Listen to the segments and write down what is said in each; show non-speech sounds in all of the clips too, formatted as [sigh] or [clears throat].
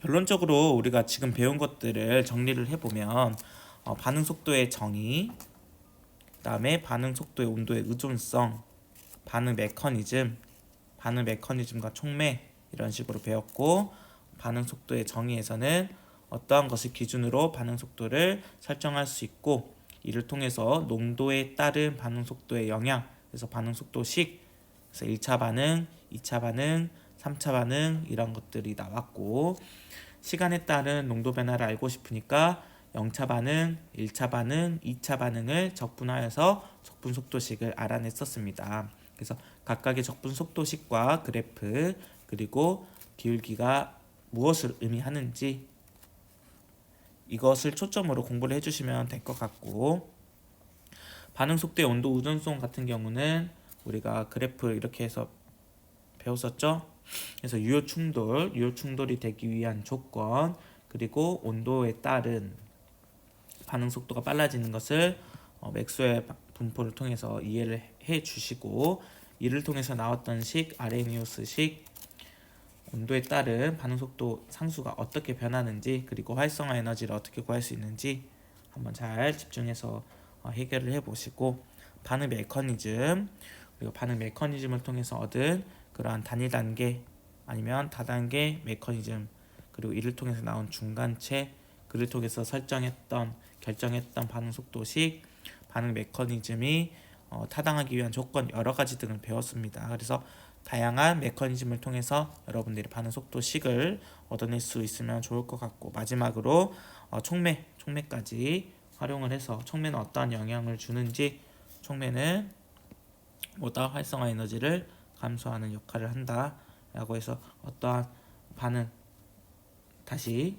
결론적으로 우리가 지금 배운 것들을 정리를 해보면 어, 반응 속도의 정의, 그다음에 반응 속도의 온도의 의존성, 반응 메커니즘, 반응 메커니즘과 촉매 이런 식으로 배웠고 반응 속도의 정의에서는 어떠한 것을 기준으로 반응 속도를 설정할 수 있고 이를 통해서 농도에 따른 반응 속도의 영향 그래서 반응 속도식 그래서 1차 반응, 2차 반응, 3차 반응 이런 것들이 나왔고 시간에 따른 농도 변화를 알고 싶으니까 0차 반응, 1차 반응, 2차 반응을 적분하여서 적분 속도식을 알아냈었습니다. 그래서 각각의 적분 속도식과 그래프 그리고 기울기가 무엇을 의미하는지 이것을 초점으로 공부를 해주시면 될 것 같고 반응 속도의 온도 의존성 같은 경우는 우리가 그래프 이렇게 해서 배웠었죠. 그래서 유효 충돌, 유효 충돌이 되기 위한 조건 그리고 온도에 따른 반응 속도가 빨라지는 것을 어, 맥스웰 분포를 통해서 이해를 해 주시고 이를 통해서 나왔던 식 아레니우스식 온도에 따른 반응 속도 상수가 어떻게 변하는지 그리고 활성화 에너지를 어떻게 구할 수 있는지 한번 잘 집중해서 어, 해결을 해 보시고 반응 메커니즘 그리고 반응 메커니즘을 통해서 얻은 그러한 단위 단계 아니면 다단계 메커니즘 그리고 이를 통해서 나온 중간체 그를 통해서 설정했던 결정했던 반응 속도식 반응 메커니즘이 어, 타당하기 위한 조건 여러 가지 등을 배웠습니다. 그래서 다양한 메커니즘을 통해서 여러분들이 반응 속도식을 얻어낼 수 있으면 좋을 것 같고 마지막으로 어, 촉매 촉매까지 활용을 해서 촉매는 어떠한 영향을 주는지 촉매는 보다 활성화 에너지를 감소하는 역할을 한다라고 해서 어떠한 반응 다시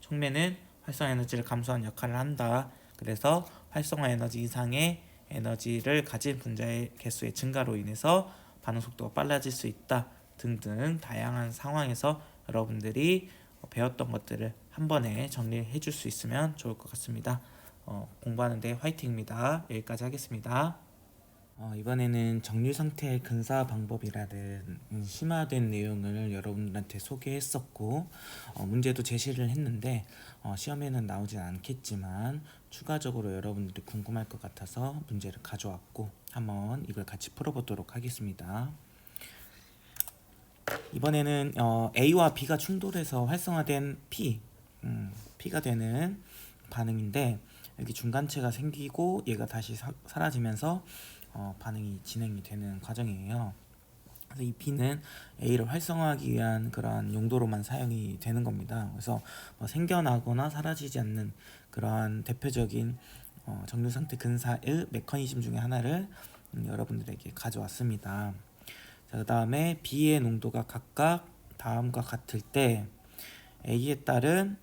촉매는 활성화 에너지를 감소하는 역할을 한다. 그래서 활성화 에너지 이상의 에너지를 가진 분자의 개수의 증가로 인해서 반응 속도가 빨라질 수 있다. 등등 다양한 상황에서 여러분들이 배웠던 것들을 한 번에 정리해 줄 수 있으면 좋을 것 같습니다. 어, 공부하는데 화이팅입니다. 여기까지 하겠습니다. 어, 이번에는 정류 상태의 근사 방법이라는 음, 심화된 내용을 여러분들한테 소개했었고 어, 문제도 제시를 했는데 어, 시험에는 나오진 않겠지만 추가적으로 여러분들이 궁금할 것 같아서 문제를 가져왔고 한번 이걸 같이 풀어보도록 하겠습니다. 이번에는 어, A와 B가 충돌해서 활성화된 P, 음, P가 되는 반응인데 여기 중간체가 생기고 얘가 다시 사, 사라지면서 어, 반응이 진행이 되는 과정이에요. 그래서 이 B는 A를 활성화하기 위한 그러한 용도로만 사용이 되는 겁니다. 그래서 뭐 생겨나거나 사라지지 않는 그러한 대표적인 어, 정류 상태 근사의 메커니즘 중에 하나를 음, 여러분들에게 가져왔습니다. 자, 그다음에 B의 농도가 각각 다음과 같을 때 A에 따른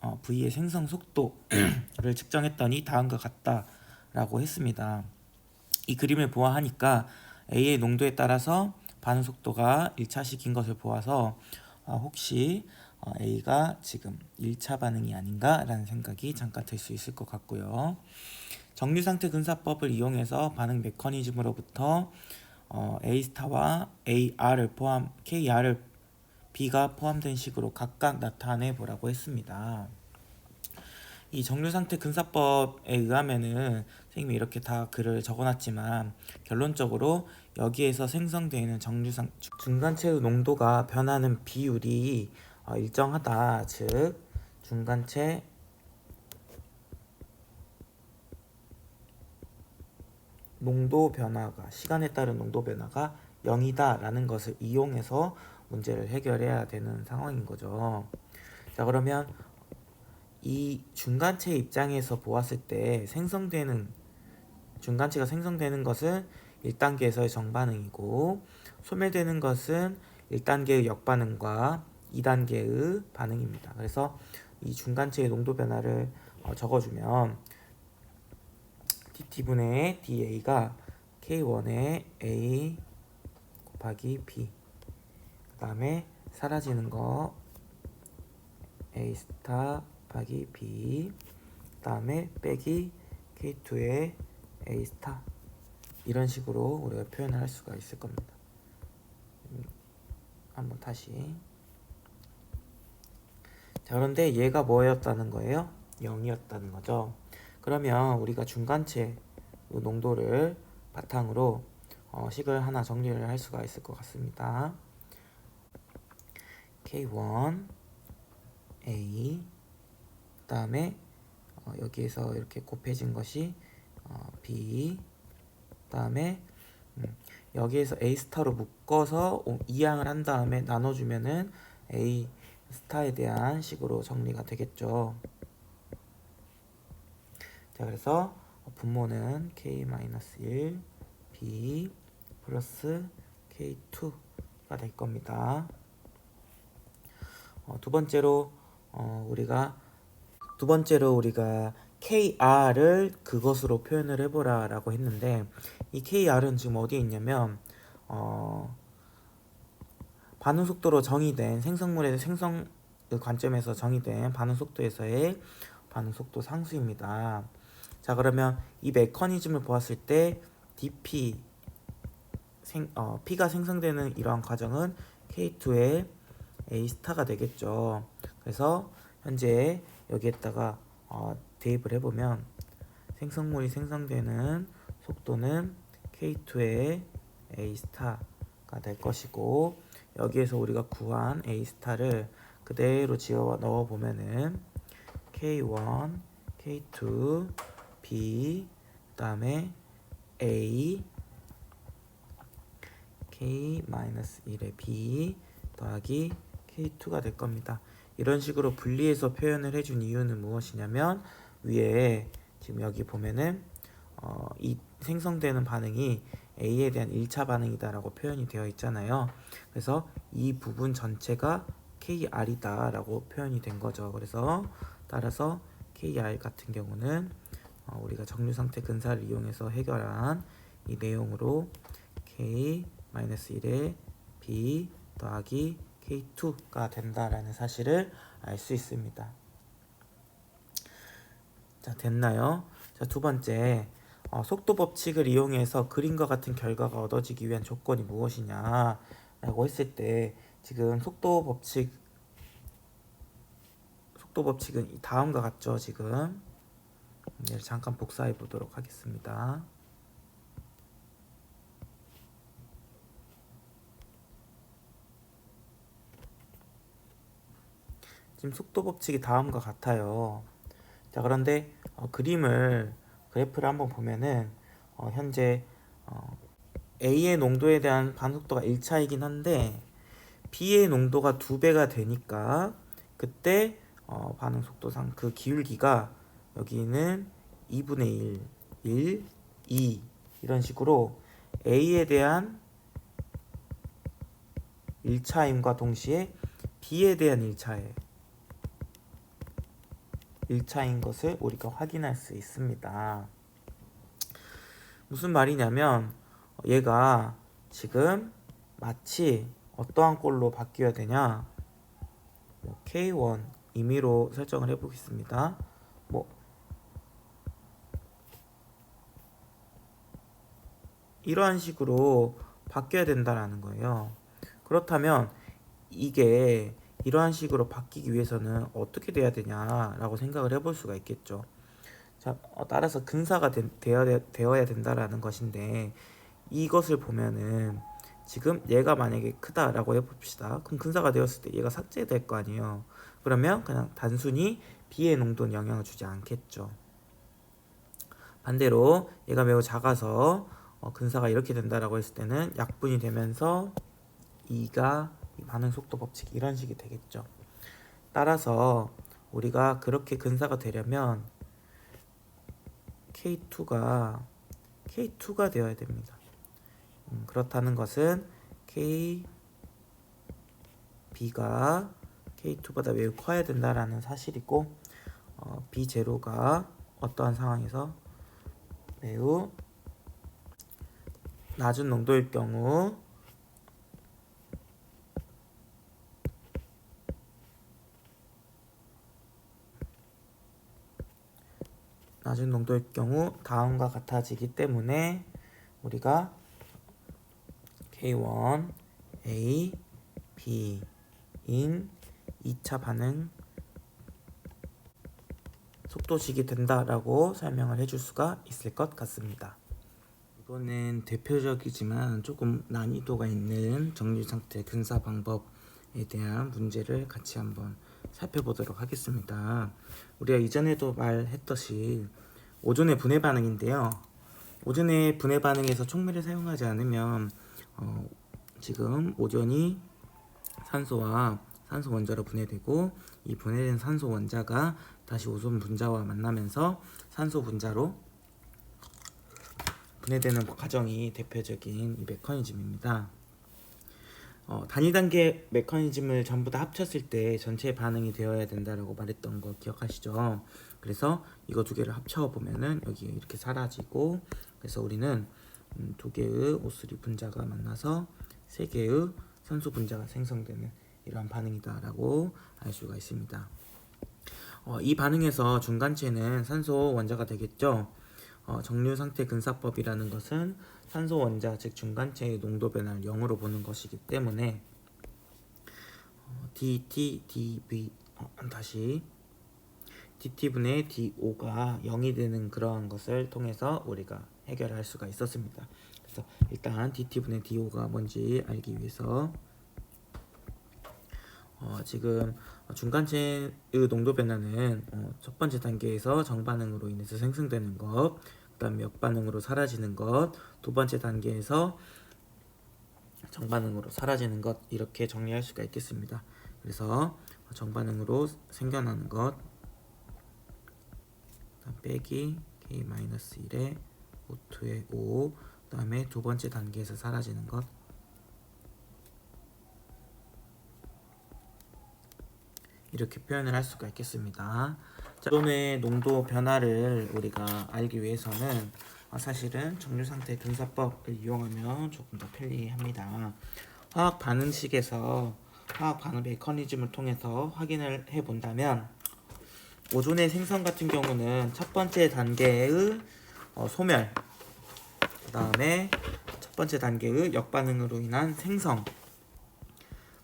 어, V의 생성 속도를 [clears throat] 측정했더니 다음과 같다라고 했습니다. 이 그림을 보아하니까 A의 농도에 따라서 반응 속도가 1차식인 것을 보아서 어, 혹시 어, A가 지금 1차 반응이 아닌가라는 생각이 잠깐 들 수 있을 것 같고요. 정류 상태 근사법을 이용해서 반응 메커니즘으로부터 어, A 스타와 AR을 포함 KR을 B가 포함된 식으로 각각 나타내 보라고 했습니다. 이 정류 상태 근사법에 의하면은 선생님이 이렇게 다 글을 적어놨지만 결론적으로 여기에서 생성되는 정류상 중간체의 농도가 변하는 비율이 어, 일정하다. 즉 중간체 농도 변화가 시간에 따른 농도 변화가 0이다 라는 것을 이용해서 문제를 해결해야 되는 상황인 거죠. 자 그러면 이 중간체 입장에서 보았을 때 생성되는 중간체가 생성되는 것은 1단계에서의 정반응이고 소멸되는 것은 1단계의 역반응과 2단계의 반응입니다. 그래서 이 중간체의 농도 변화를 어, 적어주면 dt분의 da가 k1의 a 곱하기 b 그 다음에 사라지는 거 a 스타 곱하기 b 그 다음에 빼기 k2의 a 스타 이런 식으로 우리가 표현을 할 수가 있을 겁니다. 음, 한번 다시 자, 그런데 얘가 뭐였다는 거예요? 0이었다는 거죠. 그러면 우리가 중간체 이 농도를 바탕으로 어, 식을 하나 정리를 할 수가 있을 것 같습니다. K1 A 그 다음에 어, 여기에서 이렇게 곱해진 것이 어, B 그 다음에 음, 여기에서 A 스타로 묶어서 오- 이항을 한 다음에 나눠주면은 A 스타에 대한 식으로 정리가 되겠죠. 자 그래서 분모는 K-1 B 플러스 K2가 될 겁니다. 어, 두 번째로 어, 우리가 두 번째로 우리가 KR을 그것으로 표현을 해보라 라고 했는데 이 KR은 지금 어디에 있냐면 어, 반응 속도로 정의된 생성물의 생성 그 관점에서 정의된 반응 속도에서의 반응 속도 상수입니다. 자 그러면 이 메커니즘을 보았을 때 dp 생, 어, p가 생성되는 이러한 과정은 k2의 a 스타가 되겠죠. 그래서 현재 여기에다가 어, 대입을 해보면 생성물이 생성되는 속도는 k2의 a 스타가 될 것이고 여기에서 우리가 구한 a 스타를 그대로 지어 넣어 보면은 k1, k2, b 그다음에 a k-1의 b 더하기 k2가 될 겁니다. 이런 식으로 분리해서 표현을 해준 이유는 무엇이냐면 위에 지금 여기 보면은 어, 이 생성되는 반응이 A에 대한 1차 반응이다라고 표현이 되어 있잖아요. 그래서 이 부분 전체가 KR이다라고 표현이 된 거죠. 그래서 따라서 KR 같은 경우는 어, 우리가 정류 상태 근사를 이용해서 해결한 이 내용으로 K-1의 B 더하기 K2가 된다라는 사실을 알 수 있습니다. 자, 됐나요? 자, 두 번째. 어, 속도 법칙을 이용해서 그림과 같은 결과가 얻어지기 위한 조건이 무엇이냐 라고 했을 때 지금 속도 법칙 속도 법칙은 이 다음과 같죠, 지금. 얘를 잠깐 복사해 보도록 하겠습니다. 지금 속도 법칙이 다음과 같아요. 자, 그런데 어, 그림을 그래프를 한번 보면은 어, 현재 어, A의 농도에 대한 반속도가 1차이긴 한데 B의 농도가 두 배가 되니까 그때 어, 반응 속도상 그 기울기가 여기는 2분의 1, 1, 2 이런 식으로 A에 대한 1차임과 동시에 B에 대한 1차에 1차인 것을 우리가 확인할 수 있습니다. 무슨 말이냐면 얘가 지금 마치 어떠한 꼴로 바뀌어야 되냐 뭐 K1 임의로 설정을 해보겠습니다. 뭐 이러한 식으로 바뀌어야 된다라는 거예요. 그렇다면 이게 이러한 식으로 바뀌기 위해서는 어떻게 돼야 되냐라고 생각을 해볼 수가 있겠죠. 자, 어, 따라서 근사가 되, 되어야, 되어야 된다라는 것인데 이것을 보면은 지금 얘가 만약에 크다라고 해봅시다. 그럼 근사가 되었을 때 얘가 삭제될 거 아니에요. 그러면 그냥 단순히 B의 농도는 영향을 주지 않겠죠. 반대로 얘가 매우 작아서 어, 근사가 이렇게 된다라고 했을 때는 약분이 되면서 2가 반응 속도 법칙 이런 식이 되겠죠. 따라서 우리가 그렇게 근사가 되려면 K2가 K2가 되어야 됩니다. 음, 그렇다는 것은 K B가 K2보다 매우 커야 된다라는 사실이고 어, B0가 어떠한 상황에서 매우 낮은 농도일 경우 낮은 농도일 경우 다음과 같아지기 때문에 우리가 K1, A, B 인 2차 반응 속도식이 된다라고 설명을 해줄 수가 있을 것 같습니다. 이거는 대표적이지만 조금 난이도가 있는 정리 상태 근사 방법에 대한 문제를 같이 한번 살펴보도록 하겠습니다. 우리가 이전에도 말했듯이 오존의 분해 반응인데요. 오존의 분해 반응에서 촉매를 사용하지 않으면 어, 지금 오존이 산소와 산소 원자로 분해되고 이 분해된 산소 원자가 다시 오존 분자와 만나면서 산소 분자로 분해되는 과정이 대표적인 이 메커니즘입니다. 어, 단위 단계 메커니즘을 전부 다 합쳤을 때 전체 반응이 되어야 된다라고 말했던 거 기억하시죠? 그래서 이거 두 개를 합쳐 보면은 여기 이렇게 사라지고 그래서 우리는 음, 두 개의 O3 분자가 만나서 세 개의 산소 분자가 생성되는 이러한 반응이다라고 알 수가 있습니다. 어, 이 반응에서 중간체는 산소 원자가 되겠죠. 어, 정류 상태 근사법이라는 것은 산소 원자 즉 중간체의 농도 변화를 0으로 보는 것이기 때문에 어, dt dv 어, 다시 dt분의 do가 0이 되는 그러한 것을 통해서 우리가 해결할 수가 있었습니다. 그래서 일단 dt분의 do가 뭔지 알기 위해서 어, 지금 중간체의 농도 변화는 어, 첫 번째 단계에서 정반응으로 인해서 생성되는 것, 그 다음 역반응으로 사라지는 것, 두 번째 단계에서 정반응으로 사라지는 것 이렇게 정리할 수가 있겠습니다. 그래서 정반응으로 생겨나는 것, 빼기 k-1에 O2의 O, 그 다음에 두 번째 단계에서 사라지는 것. 이렇게 표현을 할 수가 있겠습니다. 자, 오존의 농도 변화를 우리가 알기 위해서는 어, 사실은 정류 상태 근사법을 이용하면 조금 더 편리합니다. 화학 반응식에서 화학 반응 메커니즘을 통해서 확인을 해 본다면 오존의 생성 같은 경우는 첫 번째 단계의 어, 소멸, 그 다음에 첫 번째 단계의 역반응으로 인한 생성,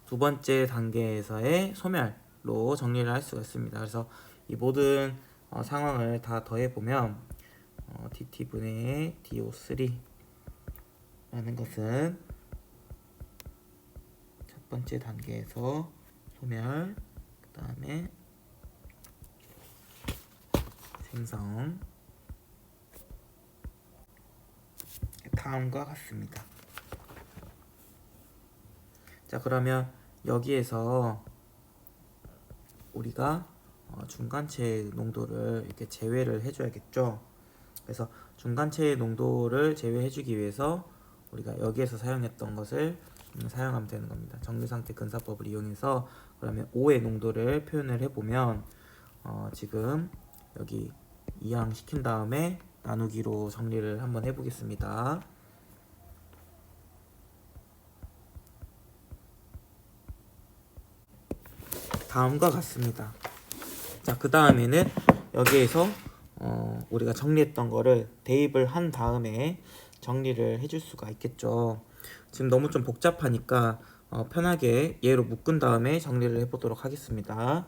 두 번째 단계에서의 소멸 로 정리를 할 수가 있습니다. 그래서 이 모든 어, 상황을 다 더해 보면 어, dt 분의 do3라는 것은 첫 번째 단계에서 소멸, 그 다음에 생성 다음과 같습니다. 자 그러면 여기에서 우리가 어, 중간체 농도를 이렇게 제외를 해줘야겠죠. 그래서 중간체의 농도를 제외해주기 위해서 우리가 여기에서 사용했던 것을 음, 사용하면 되는 겁니다. 정류상태 근사법을 이용해서 그러면 O의 농도를 표현을 해보면 어, 지금 여기 이항시킨 다음에 나누기로 정리를 한번 해보겠습니다. 다음과 같습니다. 자, 그 다음에는 여기에서 어, 우리가 정리했던 거를 대입을 한 다음에 정리를 해줄 수가 있겠죠. 지금 너무 좀 복잡하니까 어, 편하게 얘로 묶은 다음에 정리를 해보도록 하겠습니다.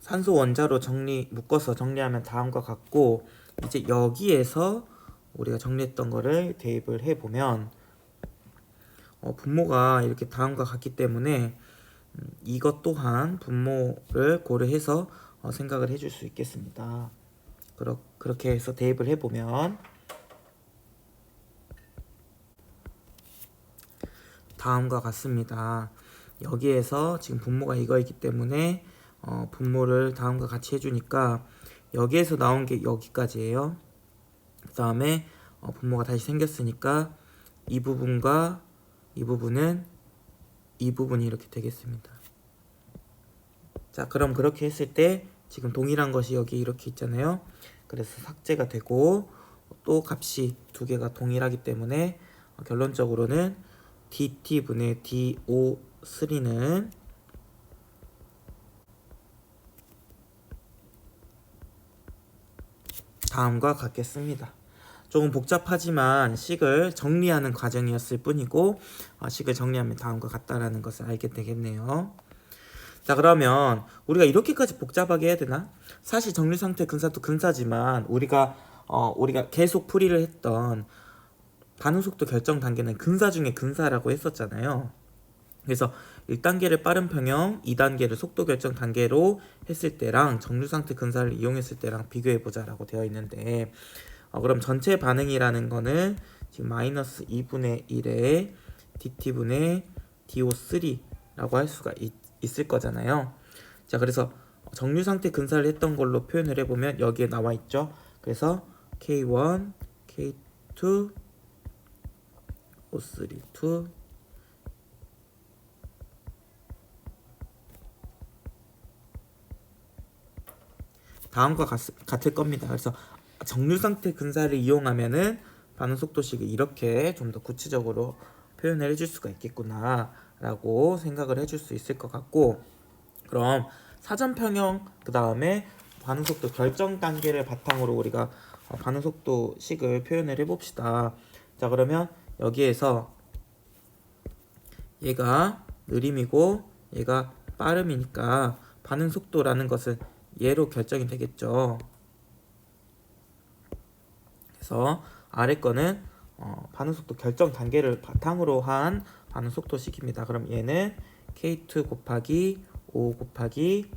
산소 원자로 정리 묶어서 정리하면 다음과 같고 이제 여기에서 우리가 정리했던 거를 대입을 해 보면 어, 분모가 이렇게 다음과 같기 때문에 음, 이것 또한 분모를 고려해서 어, 생각을 해줄 수 있겠습니다. 그렇, 그렇게 해서 대입을 해보면 다음과 같습니다. 여기에서 지금 분모가 이거이기 때문에 어, 분모를 다음과 같이 해주니까 여기에서 나온 게 여기까지예요. 그 다음에 어, 분모가 다시 생겼으니까 이 부분과 이 부분은 이 부분이 이렇게 되겠습니다. 자, 그럼 그렇게 했을 때 지금 동일한 것이 여기 이렇게 있잖아요. 그래서 삭제가 되고 또 값이 두 개가 동일하기 때문에 어, 결론적으로는 dt분의 do3는 다음과 같겠습니다. 조금 복잡하지만 식을 정리하는 과정이었을 뿐이고 어, 식을 정리하면 다음과 같다라는 것을 알게 되겠네요. 자 그러면 우리가 이렇게까지 복잡하게 해야 되나? 사실 정류 상태 근사도 근사지만 우리가 어 우리가 계속 풀이를 했던 반응 속도 결정 단계는 근사 중에 근사라고 했었잖아요. 그래서 1단계를 빠른 평형, 2단계를 속도 결정 단계로 했을 때랑 정류 상태 근사를 이용했을 때랑 비교해 보자라고 되어 있는데 어, 그럼 전체 반응이라는 거는 지금 마이너스 2분의 1에 dt분의 do3라고 할 수가 있, 있을 거잖아요. 자, 그래서 정류 상태 근사를 했던 걸로 표현을 해보면 여기에 나와 있죠. 그래서 K1, K2, O3, 2 다음과 같, 같을 겁니다. 그래서 정류 상태 근사를 이용하면은 반응 속도식을 이렇게 좀 더 구체적으로 표현을 해줄 수가 있겠구나라고 생각을 해줄 수 있을 것 같고 그럼 사전 평형 그 다음에 반응 속도 결정 단계를 바탕으로 우리가 어, 반응 속도식을 표현을 해봅시다. 자 그러면 여기에서 얘가 느림이고 얘가 빠름이니까 반응 속도라는 것은 얘로 결정이 되겠죠. 그래서 아래 거는 어, 반응 속도 결정 단계를 바탕으로 한 반응 속도식입니다. 그럼 얘는 K2 곱하기 5 곱하기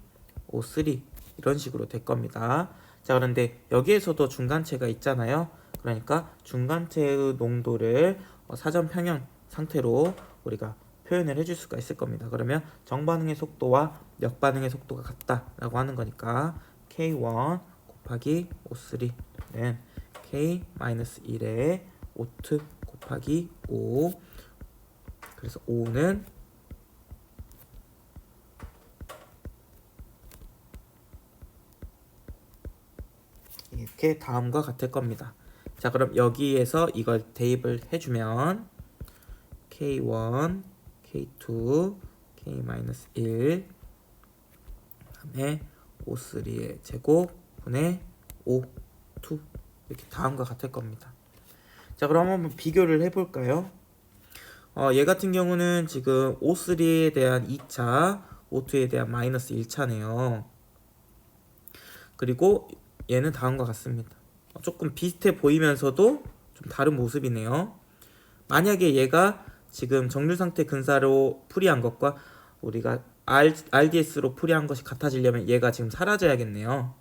O3 이런 식으로 될 겁니다. 자 그런데 여기에서도 중간체가 있잖아요. 그러니까 중간체의 농도를 어, 사전 평형 상태로 우리가 표현을 해줄 수가 있을 겁니다. 그러면 정반응의 속도와 역반응의 속도가 같다라고 하는 거니까 K1 곱하기 O3는 K-1에 5트 곱하기 5 그래서 5는 이렇게 다음과 같을 겁니다. 자 그럼 여기에서 이걸 대입을 해주면 K1, K2, K-1 그다음에 O3의 제곱 분의 O2 이렇게 다음과 같을 겁니다. 자 그럼 한번 비교를 해볼까요? 어, 얘 같은 경우는 지금 O3에 대한 2차, O2에 대한 마이너스 1차네요. 그리고 얘는 다음과 같습니다. 어, 조금 비슷해 보이면서도 좀 다른 모습이네요. 만약에 얘가 지금 정류 상태 근사로 풀이한 것과 우리가 R, RDS로 풀이한 것이 같아지려면 얘가 지금 사라져야겠네요.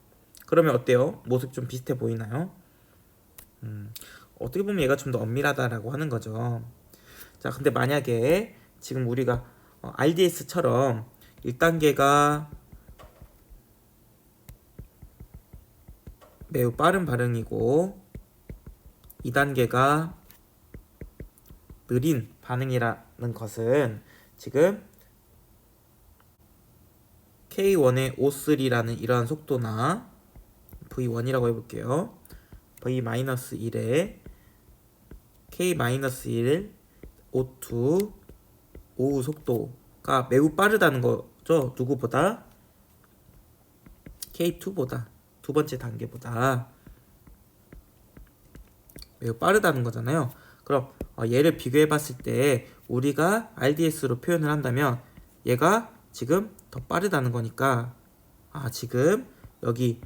그러면 어때요? 모습 좀 비슷해 보이나요? 음, 어떻게 보면 얘가 좀 더 엄밀하다라고 하는 거죠. 자, 근데 만약에 지금 우리가 어, RDS처럼 1단계가 매우 빠른 반응이고 2단계가 느린 반응이라는 것은 지금 K1의 O3라는 이러한 속도나 V1이라고 해볼게요. V-1에 K-1 O2 O 속도가 매우 빠르다는 거죠. 누구보다? K2보다 두 번째 단계보다 매우 빠르다는 거잖아요. 그럼 어, 얘를 비교해 봤을 때 우리가 RDS로 표현을 한다면 얘가 지금 더 빠르다는 거니까 아 지금 여기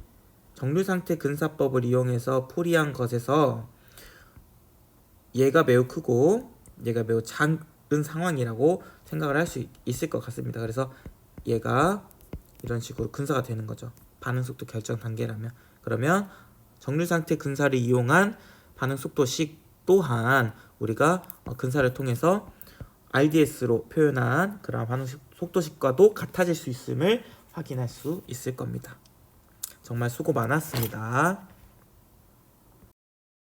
정류 상태 근사법을 이용해서 풀이한 것에서 얘가 매우 크고 얘가 매우 작은 상황이라고 생각을 할 수 있을 것 같습니다. 그래서 얘가 이런 식으로 근사가 되는 거죠. 반응 속도 결정 단계라면 그러면 정류 상태 근사를 이용한 반응 속도식 또한 우리가 어, 근사를 통해서 RDS로 표현한 그런 반응 속도식과도 같아질 수 있음을 확인할 수 있을 겁니다. 정말 수고 많았습니다.